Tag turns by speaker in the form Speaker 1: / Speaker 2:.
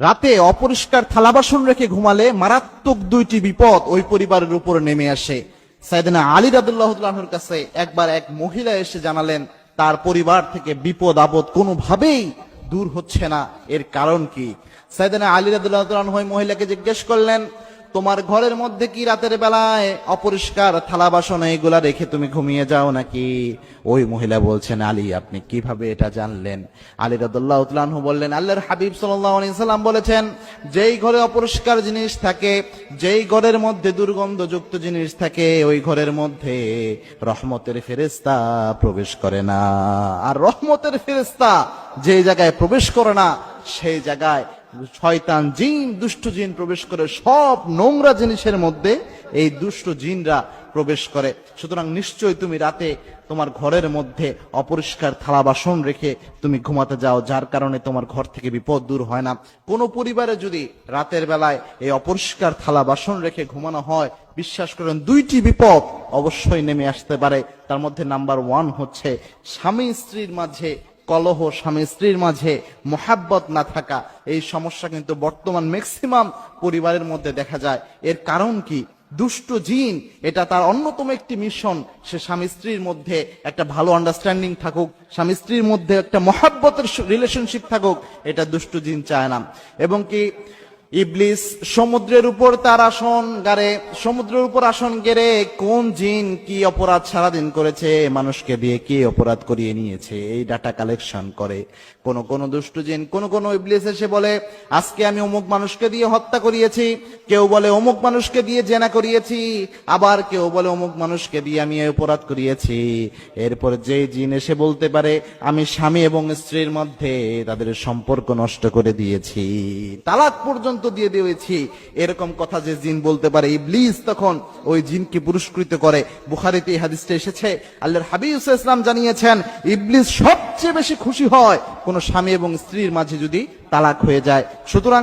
Speaker 1: রাতে অপরিষ্কার থালাবাসন রেখে ঘুমালে মারাত্মক দুইটি বিপদ ওই পরিবারের উপর নেমে আসে। সাইদিনা আলী রাদুল্লাহর কাছে একবার এক মহিলা এসে জানালেন, তার পরিবার থেকে বিপদ, আপদ কোনোভাবেই দূর হচ্ছে না। এর কারণ কি? সাইদিনা আলী রাদুল্লাহ মহিলাকে জিজ্ঞেস করলেন তোমার ঘরের মধ্যে কি রাতের বেলায় অপরিষ্কার থালা বাসন এইগুলা রেখে তুমি ঘুমিয়ে যাও নাকি? ওই মহিলা বলছেন, আলী, আপনি কীভাবে এটা জানলেন? আলী রাদুল্লাহ উতলানহু বললেন, আল্লাহর হাবিব সাল্লাম বলেছেন, যেই ঘরে অপরিষ্কার জিনিস থাকে, যেই ঘরের মধ্যে দুর্গন্ধযুক্ত জিনিস থাকে, ওই ঘরের মধ্যে রহমতের ফেরেস্তা প্রবেশ করে না। আর রহমতের ফেরেস্তা যে জায়গায় প্রবেশ করে না, সেই জায়গায় শয়তান জিন, দুষ্ট জিন প্রবেশ করে সব নোংরা জিনিসের মধ্যে এই দুষ্ট জিনরা প্রবেশ করে। সুতরাং নিশ্চয়ই তুমি রাতে তোমার ঘরের মধ্যে অপরিষ্কার থালা বাসন রেখে তুমি ঘুমাতে যাও, যার কারণে তোমার ঘর থেকে বিপদ দূর হয় না। কোনো পরিবারে যদি রাতের বেলায় এই অপরিষ্কার থালা বাসন রেখে ঘুমানো হয়, বিশ্বাস করেন দুইটি বিপদ অবশ্যই নেমে আসতে পারে। তার মধ্যে নাম্বার ওয়ান হচ্ছে, স্বামী স্ত্রীর মাঝে কলহ স্বামী স্ত্রীর মাঝে মোহাব্বত না থাকা, এই সমস্যা কিন্তু বর্তমান ম্যাক্সিমাম পরিবারের মধ্যে দেখা যায়। এর কারণ কি? দুষ্ট জিন, এটা তার অন্যতম একটি মিশন সে স্বামী স্ত্রীর মধ্যে একটা ভালো আন্ডারস্ট্যান্ডিং থাকুক, স্বামী স্ত্রীর মধ্যে একটা মহাব্বতের রিলেশনশিপ থাকুক, এটা দুষ্ট জিন চায় না। এবং কি ইবলিস সমুদ্রের উপর তার আসন গারে সমুদ্রের উপর আসন গেড়ে কোন জিন কি অপরাধ সারাদিন করেছে, মানুষকে দিয়ে কি অপরাধ করিয়ে নিয়েছে, এই ডাটা কালেকশন করে। কোন কোন দুষ্ট জিন, কোন কোন ইবলিস এসে বলে, আজকে আমি অমুক মানুষকে দিয়ে হত্যা করিয়েছি, কেউ বলে অমুক মানুষকে দিয়ে জেনা করিয়েছি, আবার কেউ বলে অমুক মানুষকে দিয়ে আমি এই অপরাধ করিয়েছি। এরপর যে জিন এসে বলতে পারে, আমি স্বামী এবং স্ত্রীর মধ্যে তাদের সম্পর্ক নষ্ট করে দিয়েছি। তালাক পর্যন্ত দিয়ে দিয়েছি। এরকম কথা যে জিন বলতে পারে ইবলিস তখন ওই জিনকে পুরস্কৃত করে। বুখারিতে এই হাদিসটা এসেছে, আল্লাহর হাবিব ইসলাম জানিয়েছেন, ইবলিস সবচেয়ে বেশি খুশি হয় কোন স্বামী এবং স্ত্রীর মাঝে যদি তালাক হয়ে যায়। সুতরাং